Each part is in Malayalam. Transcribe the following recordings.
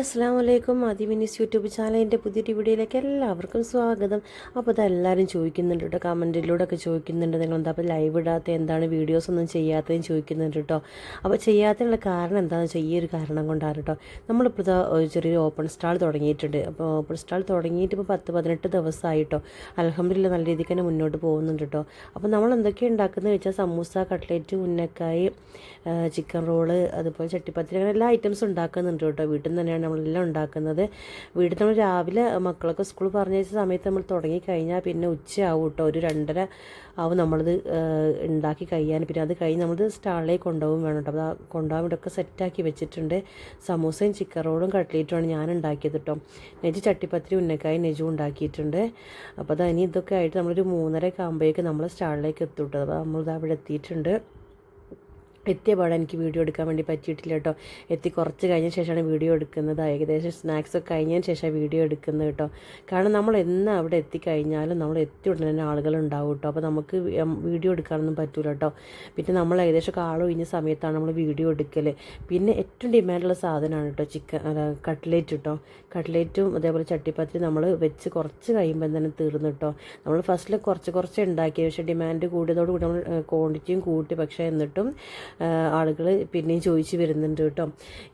അസ്സാം വലൈക്കും ആദിമിനിസ് യൂട്യൂബ് ചാനലിന്റെ പുതിയൊരു വീഡിയോയിലേക്ക് എല്ലാവർക്കും സ്വാഗതം. അപ്പോൾ അതെല്ലാവരും ചോദിക്കുന്നുണ്ട് കേട്ടോ കമന്റിലൂടെ ഒക്കെ ചോദിക്കുന്നുണ്ട്. നിങ്ങൾ എന്താ അപ്പോൾ ലൈവ് ഇടാത്ത എന്താണ് വീഡിയോസ് ഒന്നും ചെയ്യാത്തതെന്ന് ചോദിക്കുന്നുണ്ട് കേട്ടോ. അപ്പോൾ ചെയ്യാത്തതിനുള്ള കാരണം എന്താണെന്ന് വെച്ചാൽ ഈ ഒരു കാരണം കൊണ്ടാണ് കേട്ടോ. നമ്മളിപ്പോൾ ചെറിയൊരു ഓപ്പൺ സ്റ്റാൾ തുടങ്ങിയിട്ടുണ്ട്. അപ്പോൾ ഓപ്പൺ സ്റ്റാൾ തുടങ്ങിയിട്ട് ഇപ്പോൾ പത്ത് പതിനെട്ട് ദിവസമായിട്ടോ അലഹമില്ല നല്ല രീതിക്ക് തന്നെ മുന്നോട്ട് പോകുന്നുണ്ട് കേട്ടോ. അപ്പോൾ നമ്മൾ എന്തൊക്കെയാണ് ഉണ്ടാക്കുന്നത് വെച്ചാൽ സമൂസ കട്ട്ലേറ്റ് ഉന്നക്കായി ചിക്കൻ റോൾ അതുപോലെ ചട്ടിപ്പത്തിരി അങ്ങനെ എല്ലാ ഐറ്റംസും ഉണ്ടാക്കുന്നുണ്ട് കേട്ടോ. വീട്ടിൽ നിന്ന് തന്നെയാണ് നമ്മളെല്ലാം ഉണ്ടാക്കുന്നത്. വീട്ടിൽ നമ്മൾ രാവിലെ മക്കളൊക്കെ സ്കൂൾ പറഞ്ഞയച്ച സമയത്ത് നമ്മൾ തുടങ്ങി കഴിഞ്ഞാൽ പിന്നെ ഉച്ചയാവും കേട്ടോ. ഒരു രണ്ടര ആവും നമ്മളത് ഉണ്ടാക്കി കഴിയാൻ. പിന്നെ അത് കഴിഞ്ഞ് നമ്മളത് സ്റ്റാളിലേക്ക് കൊണ്ടുപോകും വേണം കേട്ടോ. അപ്പോൾ കൊണ്ടുപോകാൻ ഇവിടെയൊക്കെ സെറ്റാക്കി വെച്ചിട്ടുണ്ട്. സമൂസയും ചിക്കൻ റോളും കട്ട്ലേറ്റുമാണ് ഞാൻ ഉണ്ടാക്കിയത് കേട്ടോ. നെജ് ചട്ടിപ്പത്തിരി ഉന്നക്കായി നെജും ഉണ്ടാക്കിയിട്ടുണ്ട്. അപ്പോൾ അത് ഇനി ഇതൊക്കെ ആയിട്ട് നമ്മളൊരു മൂന്നര ഒക്കെ ആകുമ്പോഴേക്ക് നമ്മൾ സ്റ്റാളിലേക്ക് എത്തും കേട്ടോ. അപ്പോൾ നമ്മളിത് അവിടെ എത്തിയിട്ടുണ്ട്. എത്തിയ പാടെ എനിക്ക് വീഡിയോ എടുക്കാൻ വേണ്ടി പറ്റിയിട്ടില്ല കേട്ടോ. എത്തി കുറച്ച് കഴിഞ്ഞ ശേഷമാണ് വീഡിയോ എടുക്കുന്നത്. ഏകദേശം സ്നാക്സ് ഒക്കെ കഴിഞ്ഞതിന് ശേഷമാണ് വീഡിയോ എടുക്കുന്നത് കേട്ടോ. കാരണം നമ്മൾ എന്ന് അവിടെ എത്തിക്കഴിഞ്ഞാലും നമ്മൾ എത്തി ഉടനെ തന്നെ ആളുകൾ ഉണ്ടാവും കേട്ടോ. അപ്പോൾ നമുക്ക് വീഡിയോ എടുക്കാനൊന്നും പറ്റില്ല കേട്ടോ. പിന്നെ നമ്മൾ ഏകദേശം കാളം ഒഴിഞ്ഞ സമയത്താണ് നമ്മൾ വീഡിയോ എടുക്കൽ പിന്നെ ഏറ്റവും ഡിമാൻഡുള്ള സാധനമാണ് കേട്ടോ ചിക്കൻ കട്ട്ലേറ്റ് കേട്ടോ. കട്ട്ലേറ്റും അതേപോലെ ചട്ടിപ്പത്തിരി നമ്മൾ വെച്ച് കുറച്ച് കഴിയുമ്പോൾ തന്നെ തീർന്നു കേട്ടോ. നമ്മൾ ഫസ്റ്റിൽ കുറച്ച് കുറച്ച് ഉണ്ടാക്കി. പക്ഷേ ഡിമാൻഡ് കൂടിയതോടുകൂടി നമ്മൾ ക്വാണ്ടിറ്റിയും കൂട്ടി. പക്ഷേ എന്നിട്ടും ആളുകൾ പിന്നെയും ചോദിച്ചു വരുന്നുണ്ട് കേട്ടോ.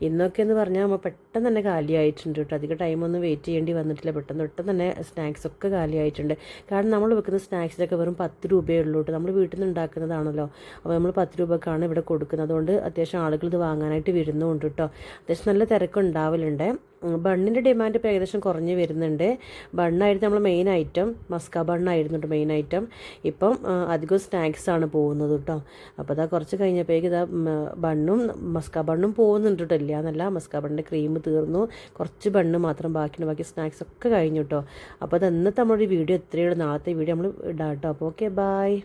ഇന്നൊക്കെ എന്ന് പറഞ്ഞാൽ നമ്മൾ പെട്ടെന്ന് തന്നെ കാലിയായിട്ടുണ്ട് കേട്ടോ. അധികം ടൈമൊന്നും വെയിറ്റ് ചെയ്യേണ്ടി വന്നിട്ടില്ല. പെട്ടെന്ന് പെട്ടെന്ന് തന്നെ സ്നാക്സ് ഒക്കെ കാലിയായിട്ടുണ്ട് കാരണം നമ്മൾ വെക്കുന്ന സ്നാക്സിലൊക്കെ വെറും പത്ത് രൂപയേ ഉള്ളൂ കേട്ടോ. നമ്മൾ വീട്ടിൽ നിന്ന് ഉണ്ടാക്കുന്നതാണല്ലോ. അപ്പോൾ നമ്മൾ പത്ത് രൂപക്കാണ് ഇവിടെ കൊടുക്കുന്നത്. അതുകൊണ്ട് അത്യാവശ്യം ആളുകൾ ഇത് വാങ്ങാനായിട്ട് വരുന്നുണ്ട് കേട്ടോ. അത്യാവശ്യം നല്ല തിരക്കുണ്ടാവലുണ്ട്. ബണ്ണിന്റെ ഡിമാൻഡ് ഇപ്പോൾ ഏകദേശം കുറഞ്ഞ് വരുന്നുണ്ട്. ബണ്ണായിരുന്നു നമ്മൾ മെയിൻ ഐറ്റം മസ്ക ബണ്ണായിരുന്നു മെയിൻ ഐറ്റം ഇപ്പം അധികം സ്നാക്സ് ആണ് പോകുന്നത് കേട്ടോ അപ്പോൾ അതാ കുറച്ച് കഴിഞ്ഞപ്പോഴേക്ക് ഇതാ ബണ്ണും മസ്ക ബണ്ണും പോകുന്നുണ്ട് കേട്ടോ ഇല്ല എന്നല്ല മസ്ക ബണ്ണിന്റെ ക്രീം തീർന്നു. കുറച്ച് ബണ്ണ് മാത്രം ബാക്കിയുണ്ട്. ബാക്കി സ്നാക്സ് ഒക്കെ കഴിഞ്ഞു കേട്ടോ അപ്പോൾ അത് ഇന്നത്തെ നമ്മളൊരു വീഡിയോ എത്രയുള്ളൂ നാളത്തെ വീഡിയോ നമ്മൾ ഇടാം കേട്ടോ അപ്പോൾ ഓക്കെ ബായ്